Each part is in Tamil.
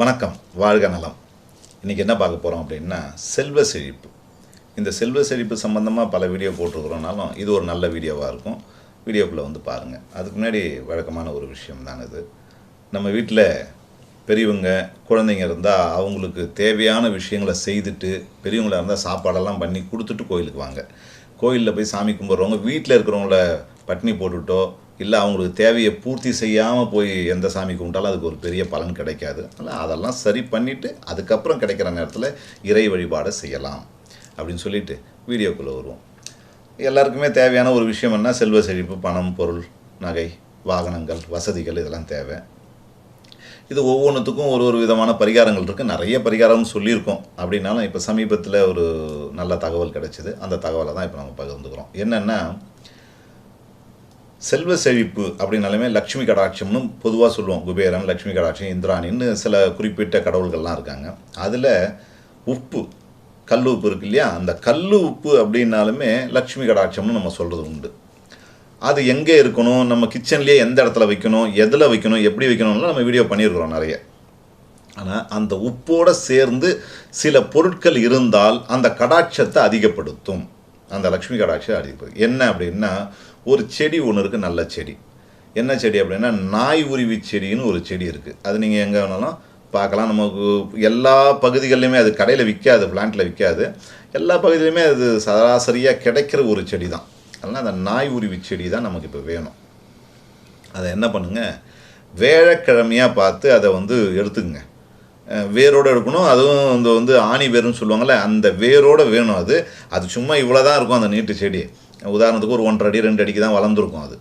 வணக்கம் வாழ்க நலம். இன்றைக்கி என்ன பார்க்க போகிறோம் அப்படின்னா செல்வ செழிப்பு. இந்த செல்வ செழிப்பு சம்மந்தமாக பல வீடியோ போட்டிருக்கிறோனாலும் இது ஒரு நல்ல வீடியோவாக இருக்கும். வீடியோக்குள்ளே வந்து பாருங்கள் அதுக்கு முன்னாடி வழக்கமான ஒரு விஷயம் தாங்க இது. நம்ம வீட்டில் பெரியவங்க குழந்தைங்க இருந்தால் அவங்களுக்கு தேவையான விஷயங்களை செய்துட்டு பெரியவங்களாக இருந்தால் சாப்பாடெல்லாம் பண்ணி கொடுத்துட்டு கோயிலுக்கு வாங்க. கோயிலில் போய் சாமி கும்பிட்றவங்க வீட்டில் இருக்கிறவங்கள பட்டினி போட்டுவிட்டோ இல்லை அவங்களுக்கு தேவையை பூர்த்தி செய்யாமல் போய் எந்த சாமி கும்பிட்டாலும் அதுக்கு ஒரு பெரிய பலன் கிடைக்காது. அதனால் அதெல்லாம் சரி பண்ணிவிட்டு அதுக்கப்புறம் கிடைக்கிற நேரத்தில் இறை வழிபாடை செய்யலாம் அப்படின்னு சொல்லிட்டு வீடியோக்குள்ளே வருவோம். எல்லாருக்குமே தேவையான ஒரு விஷயம் என்ன? செல்வ செழிப்பு பணம் பொருள் நகை வாகனங்கள் வசதிகள் இதெல்லாம் தேவை. இது ஒவ்வொன்றுத்துக்கும் ஒரு ஒரு விதமான பரிகாரங்கள் இருக்குது நிறைய பரிகாரம் சொல்லியிருக்கோம். அப்படின்னாலும் இப்போ சமீபத்தில் ஒரு நல்ல தகவல் கிடைச்சிது. அந்த தகவலை தான் இப்போ நம்ம பகிர்ந்துக்கிறோம். என்னென்னா செல்வ செழிப்பு அப்படின்னாலுமே லக்ஷ்மி கடாட்சம்னு பொதுவாக சொல்லுவோம். குபேரன் லக்ஷ்மி கடாட்சம் இந்திராணின்னு சில குறிப்பிட்ட கடவுள்கள்லாம் இருக்காங்க. அதில் உப்பு கல் உப்பு இருக்கு இல்லையா? அந்த கல் உப்பு அப்படின்னாலுமே லக்ஷ்மி கடாட்சம்னு நம்ம சொல்கிறது உண்டு. அது எங்கே இருக்கணும்? நம்ம கிச்சன்லேயே எந்த இடத்துல வைக்கணும்? எதில் வைக்கணும்? எப்படி வைக்கணும்லாம் நம்ம வீடியோ பண்ணியிருக்கிறோம் நிறைய. ஆனால் அந்த உப்போடு சேர்ந்து சில பொருட்கள் இருந்தால் அந்த கடாட்சத்தை அதிகப்படுத்தும். அந்த லக்ஷ்மி கடாட்சத்தை அதிகப்படுத்தும் என்ன அப்படின்னா ஒரு செடி ஒன்று இருக்குது நல்ல செடி. என்ன செடி அப்படின்னா நாய் உருவி செடின்னு ஒரு செடி இருக்குது அது நீங்கள் எங்கே வேணாலும் பார்க்கலாம். நமக்கு எல்லா பகுதிகளிலுமே அது கடையில் விற்காது பிளான்ட்டில் விற்காது எல்லா பகுதியிலுமே அது சராசரியாக கிடைக்கிற ஒரு செடி தான் அதனால் அந்த நாய் உருவி செடி தான் நமக்கு இப்போ வேணும். அதை என்ன பண்ணுங்கள் வேழக்கிழமையாக பார்த்து அதை வந்து எடுத்துக்கங்க. வேரோடு எடுக்கணும் அதுவும் இந்த வந்து ஆணி வேருன்னு சொல்லுவாங்கள்ல அந்த வேரோட வேணும் அது. அது சும்மா இவ்வளோ தான் இருக்கும் அந்த நீட்டு செடி. உதாரணத்துக்கு ஒரு ஒன்றரை அடி ரெண்டு அடிக்கு தான் வளர்ந்துருக்கும் அது.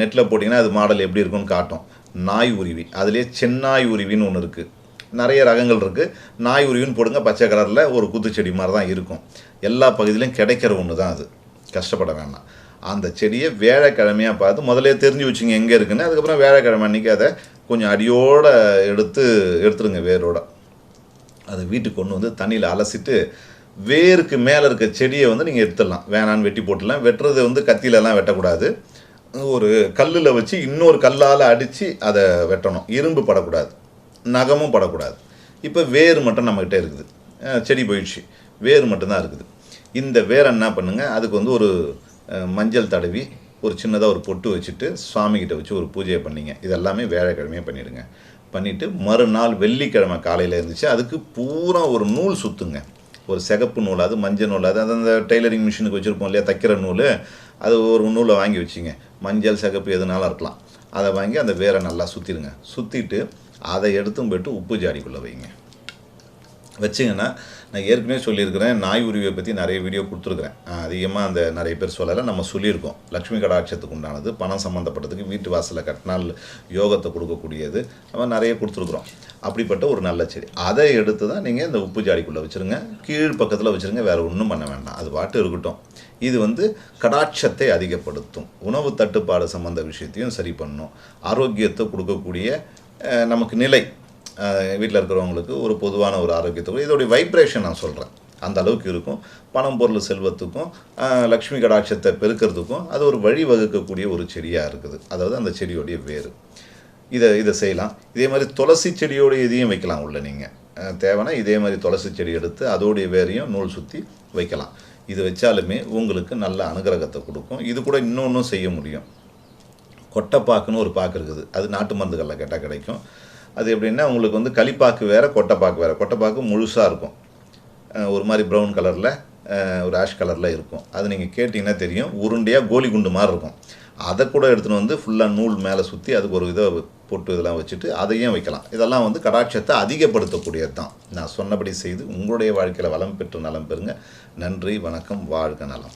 நெட்டில் போட்டிங்கன்னா அது மாடல் எப்படி இருக்குன்னு காட்டும். நாய் உருவி. அதுலேயே சென்னாய் உருவின்னு ஒன்று இருக்குது நிறைய ரகங்கள் இருக்குது நாய் உருவின்னு போடுங்க பச்சை கலரில் ஒரு குத்துச்செடி மாதிரி தான் இருக்கும். எல்லா பகுதியிலையும் கிடைக்கிற ஒன்று தான் அது. கஷ்டப்பட வேண்டாம் அந்த செடியை வேலைக்கிழமையாக பார்த்து முதலே தெரிஞ்சு வச்சுங்க எங்கே இருக்குன்னு. அதுக்கப்புறம் வேலைக்கிழமை அன்றைக்கி அதை கொஞ்சம் அடியோடு எடுத்து எடுத்துருங்க வேரோட. அது வீட்டுக்கு கொண்டு வந்து தண்ணியில் அலசிட்டு வேருக்கு மேலே இருக்க செடியை வந்து நீங்கள் எடுத்துடலாம். வேணான்னு வெட்டி போட்டுடலாம். வெட்டுறது வந்து கத்தியிலலாம் வெட்டக்கூடாது. ஒரு கல்லில் வச்சு இன்னொரு கல்லால் அடித்து அதை வெட்டணும். இரும்பு படக்கூடாது. நகமும் படக்கூடாது. இப்போ வேர் மட்டும் நம்மக்கிட்ட இருக்குது. செடி போயிடுச்சு. வேர் மட்டும்தான் இருக்குது. இந்த வேர் என்ன பண்ணுங்கள் அதுக்கு வந்து ஒரு மஞ்சள் தடவி ஒரு சின்னதாக ஒரு பொட்டு வச்சுட்டு சுவாமிகிட்ட வச்சு ஒரு பூஜையை பண்ணிங்க. இதெல்லாமே வேலைக்கிழமையே பண்ணிவிடுங்க பண்ணிவிட்டு மறுநாள் வெள்ளிக்கிழமை காலையில் இருந்துச்சு அதுக்கு பூரா ஒரு நூல் சுற்றுங்க ஒரு சிகப்பு நூல் அது மஞ்சள் நூல் அது அந்த டெய்லரிங் மிஷினுக்கு வச்சுருப்போம் இல்லையா தைக்கிற நூல் அது ஒரு நூலை வாங்கி வச்சிங்க. மஞ்சள் சிகப்பு எதுனாலும் இருக்கலாம். அதை வாங்கி அந்த வேரை நல்லா சுற்றிடுங்க சுற்றிட்டு அதை எடுத்தும் போயிட்டு உப்பு ஜாடிக்குள்ளே வைங்க. வச்சிங்கன்னா நான் ஏற்கனவே சொல்லியிருக்கிறேன் நாய் உருவியை பற்றி நிறைய வீடியோ கொடுத்துருக்குறேன். அதிகமாக அந்த நிறைய பேர் சொல்லலை நம்ம சொல்லியிருக்கோம். லக்ஷ்மி கடாட்சத்துக்கு உண்டானது பணம் சம்மந்தப்பட்டதுக்கு வீட்டு வாசலில் கட்டினால் யோகத்தை கொடுக்கக்கூடியது நம்ம நிறைய கொடுத்துருக்குறோம். அப்படிப்பட்ட ஒரு நல்ல செடி. அதை எடுத்து தான் நீங்கள் இந்த உப்பு ஜாடிக்குள்ளே வச்சுருங்க கீழ் பக்கத்தில் வச்சுருங்க வேறு ஒன்றும் பண்ண வேண்டாம். அது பாட்டு இருக்கட்டும். இது வந்து கடாட்சத்தை அதிகப்படுத்தும். உணவு தட்டுப்பாடு சம்மந்த விஷயத்தையும் சரி பண்ணும். ஆரோக்கியத்தை கொடுக்கக்கூடிய நமக்கு நிலை. வீட்டில் இருக்கிறவங்களுக்கு ஒரு பொதுவான ஒரு ஆரோக்கியத்துக்கும் இதோடைய வைப்ரேஷன் நான் சொல்கிறேன் அந்த அளவுக்கு இருக்கும். பணம் பொருள் செல்வத்துக்கும் லக்ஷ்மி கடாட்சத்தை பெருக்கிறதுக்கும் அது ஒரு வழி வகுக்கக்கூடிய ஒரு செடியாக இருக்குது. அதாவது அந்த செடியோடைய வேறு. இதை இதை செய்யலாம். இதே மாதிரி துளசி செடியோட இதையும் வைக்கலாம் உள்ள நீங்கள் தேவைன்னா இதே மாதிரி துளசி செடி எடுத்து அதோடைய வேரையும் நூல் சுற்றி வைக்கலாம். இது வச்சாலுமே உங்களுக்கு நல்ல அனுகிரகத்தை கொடுக்கும். இது கூட இன்னொன்றும் செய்ய முடியும். கொட்டைப்பாக்குன்னு ஒரு பாக்கு இருக்குது. அது நாட்டு மருந்துகளில் கேட்டால் கிடைக்கும். அது எப்படின்னா உங்களுக்கு வந்து களிப்பாக்கு வேறு கொட்டைப்பாக்கு வேறு. கொட்டைப்பாக்கு முழுசாக இருக்கும். ஒரு மாதிரி ப்ரௌன் கலரில் ஒரு ஆஷ் கலரில் இருக்கும். அது நீங்கள் கேட்டிங்கன்னா தெரியும். உருண்டையாக கோலி குண்டு மாதிரி இருக்கும். அதை கூட எடுத்துகிட்டு வந்து ஃபுல்லாக நூல் மேலே சுற்றி அதுக்கு ஒரு இதை போட்டு இதெல்லாம் வச்சுட்டு அதையும் வைக்கலாம். இதெல்லாம் வந்து கடாட்சத்தை அதிகப்படுத்தக்கூடியது தான் நான் சொன்னபடி செய்து உங்களுடைய வாழ்க்கையில் வளம் பெற்று நலம் பெறுங்க. நன்றி வணக்கம் வாழ்க நலம்.